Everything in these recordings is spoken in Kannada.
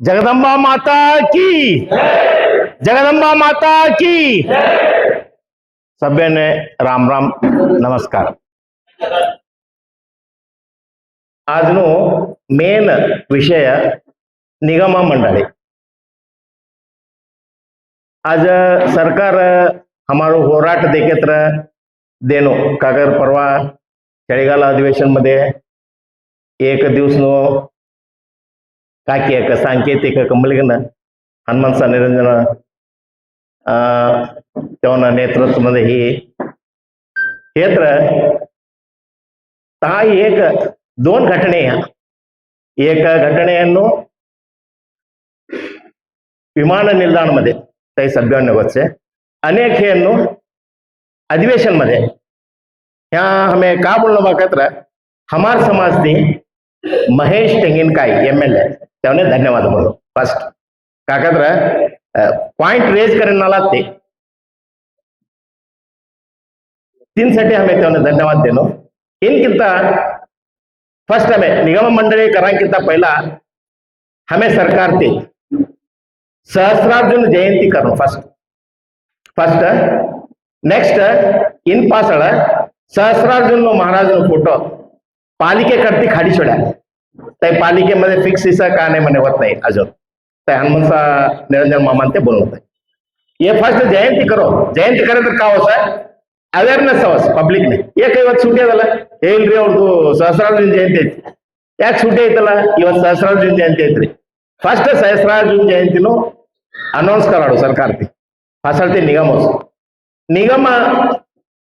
जगदम्बा माता की। जगदम्बा माता की। सभ्य ने राम राम नमस्कार। आज नो मेन विषय निगम मंडली आज सरकार हमारो होराट देखेत्र देनो। कागर परवा चळीगाला अधिवेशन मध्य एक दिवसनो ಕಾಕಿ ಯಾಕ ಸಾಂಕೇತಿಕ ಕಂಬಳಿಗನ ಹನುಮಂತ ನಿರಂಜನ ಅವನ ನೇತೃತ್ವದ ಹಿ ಕ್ಷೇತ್ರ ತಾಯಿ ಏಕ ದೋನ್ ಘಟನೆಯ, ಏಕ ಘಟನೆಯನ್ನು ವಿಮಾನ ನಿಲ್ದಾಣ ಮದೆ ತೈ ಸಭ್ಯವನ್ನು ಗೊತ್ತೆ ಅನೇಕೆಯನ್ನು ಅಧಿವೇಶನ ಮದೆ ಆಮೇಲೆ ಕಾಬುಲ್ ನಮ್ಮ ಹತ್ರ ಹಮಾರ್ ಸಮಾಜದಿ महेश ತೆಂಗಿನಕಾಯಿ एम एल ए त्याने धन्यवाद बोलो फर्स्ट काकात्र पॉइंट रेज करण्याला ते तीनसाठी आम्ही त्याने धन्यवाद देनो इनकिंत फर्स्ट हमें निगम मंडळी करांकिंत पहिला हमें सरकार ते सहस्रार्जुन जयंती करो फर्स्ट फर्स्ट नेक्स्ट इन पासळ सहस्रार्जुन महाराज फोटो पालिकेकडती खाली सोड्या त्या पालिकेमध्ये फिक्स हिस्सा का नाही म्हणे होत नाही अजून त्या हनुमंता निरंजन मामान ते बोलवत आहे हे फर्स्ट जयंती करो ಜಯಂತಿ ಕರೆದ್ರೆ का होता ಅವೇರ್ನೆಸ್ ಅವಸ್ ಪಬ್ಲಿಕ್ ನೇ ಏಕ ಇವತ್ತು ಸುಟ್ಟಿ ಅದಲ್ಲ ಹೇಳ್ರಿ ಅವ್ರದ್ದು ಸಹಸ್ರಾರ್ಜುನ ಜಯಂತಿ ಐತಿ ಯಾಕೆ ಸುಟ್ಟಿ ಐತಲ್ಲ ಇವತ್ತು ಸಹಸ್ರಾರ್ಜುನ ಜಯಂತಿ ಐತ್ರಿ ಫಸ್ಟ್ ಸಹಸ್ರಾರ್ಜುನ ಜಯಂತಿನೂ ಅನೌನ್ಸ್ कराडो सरकारती फासळते निगम होस निगम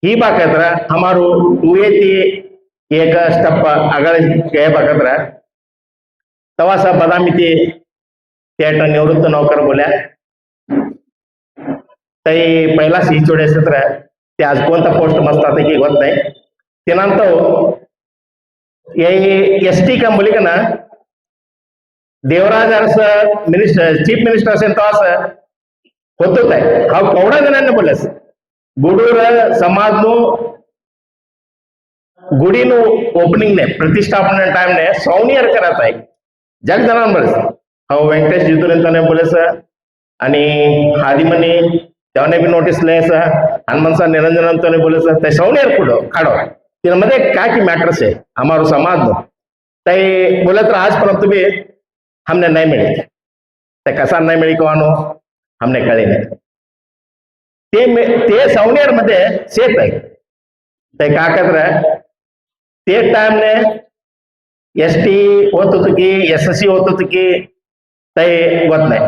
ही बाकत्र हमारो टुएती ಏಕ ಸ್ಟೆಪ್ ಅಗಳ ಕೇಳ್ಬೇಕಂದ್ರ ಪ್ರವಾಸ ಬದಾಮಿತಿ ಥಿಯೇಟರ್ ನಿವೃತ್ತ ನೌಕರ ಬೋಲ್ಯ तै पहिला सी जोडे असत्र ते आज कोणता पोस्ट मस्त आता की होत नाही त्यानंतर एस टी का मुलीकना Devaraj Aras minister chief minister असेल तो होतो होतच आहे हा कवडा जणांना बोलस गुडूर समाजनो ગુડીનું ઓપનિંગને પ્રતિષ્ઠાપનના ટાઈમને સૌની हरकत आहे. जगदाना बरस हा हो, व्यंकटेश जितुरेंद्रने बोले सर आणि हादिमने त्याने बी नोटीस लय सर हनुमान सर निरंजन बोले सर ते सौनी हरकुडो हो, खाडो तिमध्ये काय की मॅटर्स आहे? हमारो समाज ते बोले तर आजपर्यंत बी हमने नाही मिळत ते कसा नाही मिळी कोणो हमने कळे नाही. ते ते सौनेरमध्ये सेत आहे. ते काय करत ते टाइम ने एस टी होत होतं की एस एस सी होत होतं की ते होत नाही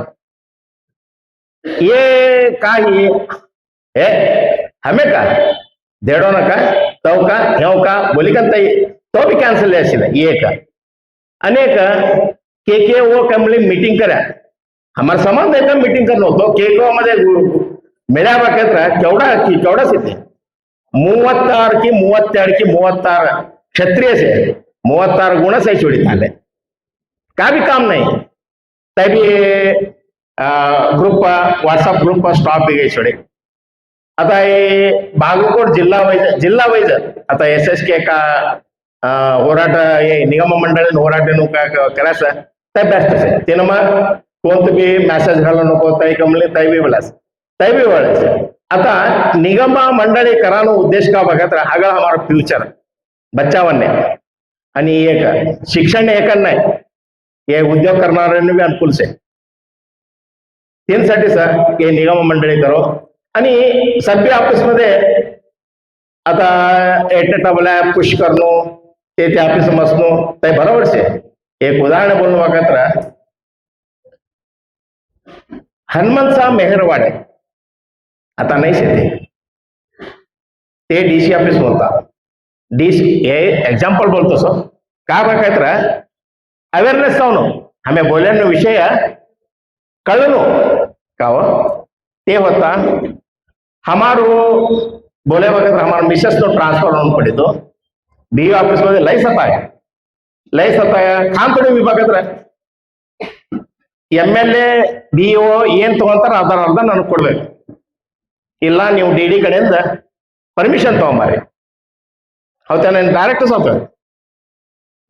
ये काही हे हमें का देडो नका तव का हेव का बोली का ताई तो भी कॅन्सल असेल ये का अनेक के के ओ कंपनी मीटिंग करा हमारा समाज नाही का मीटिंग करणार होतो के के मध्ये ಮಿಳ್ಯಾಬೇಕಂದ್ರ ಕೆವಡ ಕೆವಡಸ್ ಐತಿ ಮೂವತ್ತಾರಕ್ಕೆ ಮೂವತ್ತೆರಡಕ್ಕೆ ಮೂವತ್ತಾರು क्षत्रिय से मूवत् गुण सही सहित उड़ीताले का भी काम नहीं तभी ग्रुप स्टॉप भी स्टाप आता बागलकोट जिला वैज जिला वैज आता एस एस के का होराट, ये निगम मंडल होराट कलास तब बेस्ट से तीन मत भी मैसेज घाला नको तई कमले तई भी बोला तई भी बोला आता निगम मंडली कराने उद्देश्य का बगत्र आगे हमारा फ्यूचर बच्चावन्ने आणि एक शिक्षण एकन नाही. हे उद्योग करणाऱ्यांना बी अनुकूल से तीनसाठी सर हे निगम मंडळी करो. आणि सभ्य ऑफिसमध्ये आता एटेटा पुश करनो ते ते ऑफिस मसनो ते बरोबर से. एक उदाहरण बोलणं वागत्र हनुमंतचा मेहरवाडे आता नाही शेते ते. डीसी ऑफिस होता. डीसी हे एक्झाम्पल बोलतो सो का ಬೇಕಾಯ್ತ್ರ ಅವೇರ್ನೆಸ್ ಅವನು ಆಮೇಲೆ ಬೋಲ್ಯಾನ ವಿಷಯ कळलो का हो ते होता हमारो बोले बघत हमारा मिसेस तो ट्रान्सफर होऊन पडितो बी ऑफिस मध्ये लय सताय लय सताय खान थोडी विभागात M L A B O ಏನ್ ತಗೊಂತಾರ ಅದರ ಅರ್ಧ ನನಗೆ ಕೊಡ್ಬೇಕು ಇಲ್ಲ ನೀವು ಡಿ ಡಿ ಕಡೆಯಿಂದ ಪರ್ಮಿಷನ್ ತಗೊಂಬಾರಿ ಹೌದೇನೆ ಡೈರೆಕ್ಟ್ ಸಾವ್ತ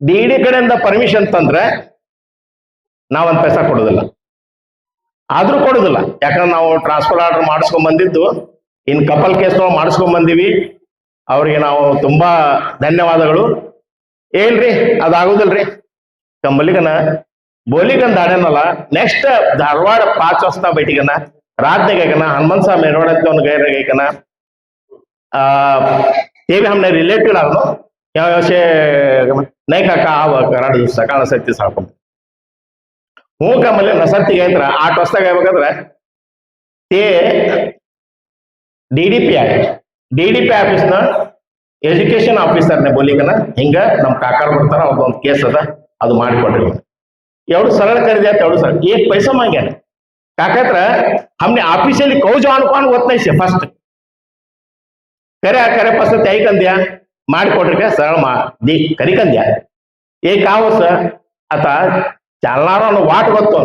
ಡಿ ಡಿ ಕಡೆಯಿಂದ ಪರ್ಮಿಷನ್ ತಂದ್ರೆ ನಾವೊಂದು ಪೈಸ ಕೊಡೋದಿಲ್ಲ. ಆದ್ರೂ ಕೊಡೋದಿಲ್ಲ. ಯಾಕಂದ್ರೆ ನಾವು ಟ್ರಾನ್ಸ್ಫರ್ ಆರ್ಡರ್ ಮಾಡಿಸ್ಕೊಂಡ್ ಬಂದಿದ್ದು, ಇನ್ ಕಪಲ್ ಕೇಸ್ ನಾವು ಮಾಡಿಸ್ಕೊಂಡ್ ಬಂದಿವಿ. ನಾವು ತುಂಬಾ ಧನ್ಯವಾದಗಳು. ಏನ್ರಿ? ಅದಾಗೋದಿಲ್ರಿ? ಕಂಬಲಿಗನ, ಬೋಲಿಗನ್ ದಾಡ್ಯಾನಲ್ಲ ನೆಕ್ಸ್ಟ್ ಧಾರವಾಡ ಪಾಚ್ ಹೊಸ್ತಾ ಬೈಟಿಗನ ರಾಜ್ನಾಗನ ಹನುಮಂತ ಸಾಹ ರೋಡ್ ಅಂತ ಗೈರಾಗನ ಆ ये भी हमने रिलेटेड आलो ಯಾವ ಅಷ್ಟೇ ನೈ ಕಾಕ ಆವ ಕರಾಡು ಸಕಾಲ ಸತ್ಯ ಸಾಕು ಹೋಗ ಮೇಲೆ ನ ಸತ್ತಿಗೆ ಐತ್ರ ಆಟ ಹೊಸ್ದಾಗ ಆಗ್ಬೇಕಂದ್ರೆ ತೇ ಡಿ ಡಿ ಪಿ ಆಗಿ ಡಿ ಡಿ ಪಿ ಆಫೀಸ್ನ ಎಜುಕೇಶನ್ ಆಫೀಸರ್ನೇ ಬೋಲಿಕನ ಹಿಂಗ ನಮ್ ಕಾಕಾರ ಬರ್ತಾರ ಒಂದ್ ಕೇಸ್ ಅದ ಅದು ಮಾಡಿಕೊಡ್ರಿ ಎರಡು ಸರಳ ಖರೀದಿ ಆಯ್ತು ಎರಡು ಸರಳ ಏಕ್ ಪೈಸಾ ಮಾಂಗ್ಯಾನ ಕಾಕತ್ರ ಹಮ್ನೆ ಆಫೀಸಲ್ಲಿ ಕೌಜ ಅನ್ಕೊಂಡು ಓದ್ನೈಸೆ ಫಸ್ಟ್ ಕರೆ ಕರೆ ಪಸ ತೈಕಂದ್ಯ ಮಾಡಿಕೊಟ್ರಿಕೆ ಸರಳ ಮಾ, ದಿ, ಕರಿಕಂದ್ಯ? ಏ ಕಾವಸ, ಆತ ಚಲ್ನಾರನ್ನು ವಾಟ್ ಗೊತ್ತು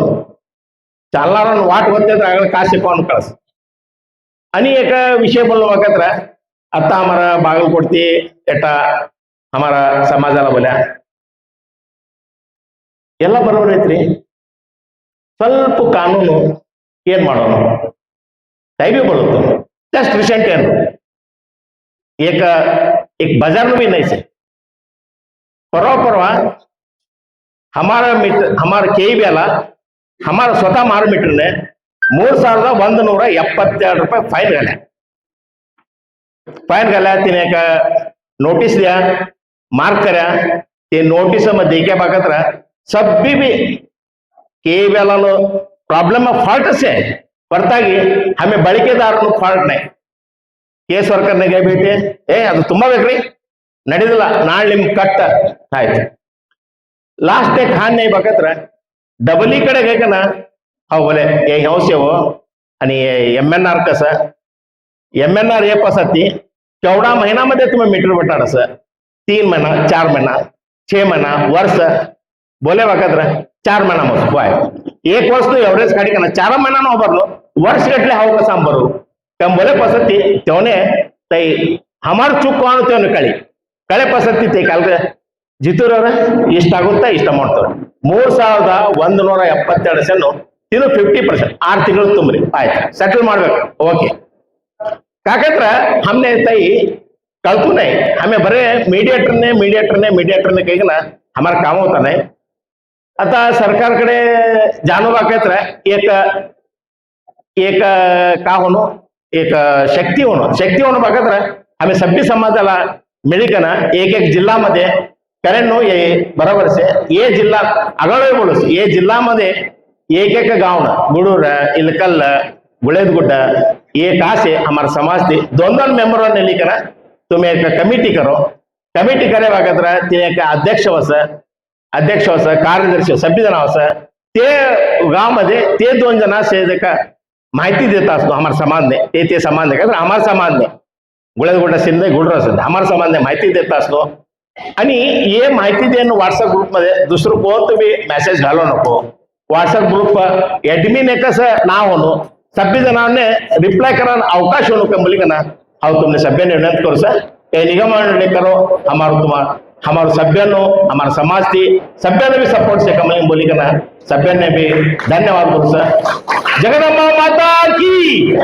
ಚಲ್ನಾರನ್ನು ವಾಟ್ ಗೊತ್ತಿದ್ರೆ ಆಗ ಕಾಸಿಕೊಂಡು ಕಳಸ. ಅನೇಕ ವಿಷಯ ಬಲ್ಲವಾಗತ್ರ ಅತ್ತ ಅಮರ ಕೊಡ್ತಿ, ಎಟ್ಟ ಅಮರ ಸಮಾಜ ಬಲ ಎಲ್ಲ ಬರೋರೈತ್ರಿ ಐತ್ರಿ. ಸ್ವಲ್ಪ ಕಾನೂನು ಏನ್ ಮಾಡೋಣ ಕೈ ಬಿ ಜಸ್ಟ್ ರಿಸೆಂಟ್ ಏನು? एक एक बाजार में भी नहीं से परवा परवा हमारा मीटर हमारा के बी ಅಲ್ಲ हमारा स्वतः मार मीटरने ಮೂರ್ ಸಾವಿರದ ಒಂದ್ ನೂರ ಎಪ್ಪತ್ತೆರಡು ರೂಪಾಯಿ ಫೈನ್ घाल्या फाईन घाल्या तिने एक नोटीस द्या मार्क करा ते नोटीस मध्ये क्या बघत राहा सभी भी ಕೇವಲ ಪ್ರಾಬ್ಲಮ್ ಫಾಲ್ಟ್ಸ್ ಹೊರತಾಗಿ ಆಮೇಲೆ ಬಳಕೆದಾರನು ಫಾಲ್ಟ್ ನೈ ಕೇಸ್ ವರ್ಕರ್ನಿಗೆ ಭೇಟಿ ಏ ಅದು ತುಂಬಾ ಬೇಕ್ರಿ ನಡೆದಿಲ್ಲ ನಾಳೆ ನಿಮ್ ಕಟ್ಟ ಆಯ್ತು लास्ट एक हा नाही बघत डबलीकडे काय का ना हो बोले हे हौसेव आणि एम एन आर कसं एम एन आर एफ असं ती केवढा महिन्यामध्ये तुम्ही मीटर बटाड असं तीन महिना चार महिना छे महिना वर्ष बोले बघत चार महिना मग होय एक वर्ष तू एवढेच काढी का ना चार महिना न भरलो वर्ष गटले हाव कसा बरू कम बोले पसंती तेवने तई हमार चूक कोण तेवने ಕಳಿ ಕಳೆ ಪಸಂತಿ ತೈ ಕಾಲ್ಕ ಜಿತೂರವ್ರ ಇಷ್ಟ ಆಗುತ್ತಾ ಇಷ್ಟ ಮಾಡ್ತಾರೆ ಮೂರ್ ಸಾವಿರದ ಒಂದ್ ನೂರ ಎಪ್ಪತ್ತೆರಡು ಸೆನ್ನು ಇದು ಫಿಫ್ಟಿ ಪರ್ಸೆಂಟ್ ಆರು ತಿಂಗಳು ತುಂಬ್ರಿ ಆಯ್ತು ಸೆಟಲ್ ಮಾಡ್ಬೇಕು ಓಕೆ काकत्र हमने तई कळतू नाही हमें बरे मीडिएटरने मीडिएटरने मीडिएटरने काही ना हमारा काम होता नाही आता सरकारकडे जाणू बाकायत्र एक एक का होणं एक शक्ती होणं शक्ती होणं बघत आम्ही सभ्य समाजाला मिळी का ना एक एक जिल्हामध्ये कारण नो ये बरोबर से ये जिल्हा आगळ बोलूस ये जिल्हामध्ये एक एक गाव गुडूर इलकल गुळेदगुड्ड ये कहा से हमारे समाज थे दोन दोन मेंबर ने लिखा ना तुम्ही एक कमिटी करो कमिटी करे बघत ते एक अध्यक्ष वस अध्यक्ष वस कार्यदर्शी सभ्य जण वस ते गावामध्ये ते दोन जण असे का माहिती देत असतो हमारे समाजने ते ते समाजने का हमारे समाजने गोटा सिंधे गुडर असेल हमारे समाजने माहिती देत असतो. आणि हे माहिती देणं व्हॉट्सअप ग्रुपमध्ये दुसरं कोणतं बी मेसेज घालू नको. व्हॉट्सअप ग्रुप ऍडमिन एकच नाव होणं? सभ्य जणांनी रिप्लाय करा अवकाश होणं का बोली ना? हा तुमने सभ्यने विनंती करू सर. ये निगम करो. हमारो तुम्हारा हमारे सभ्य नो हमारा समाज थी सभ्य ने भी सपोर्ट से कमली बोली ना? सभ्य ने भी धन्यवाद गुरु सर। जगदम्बा माता की।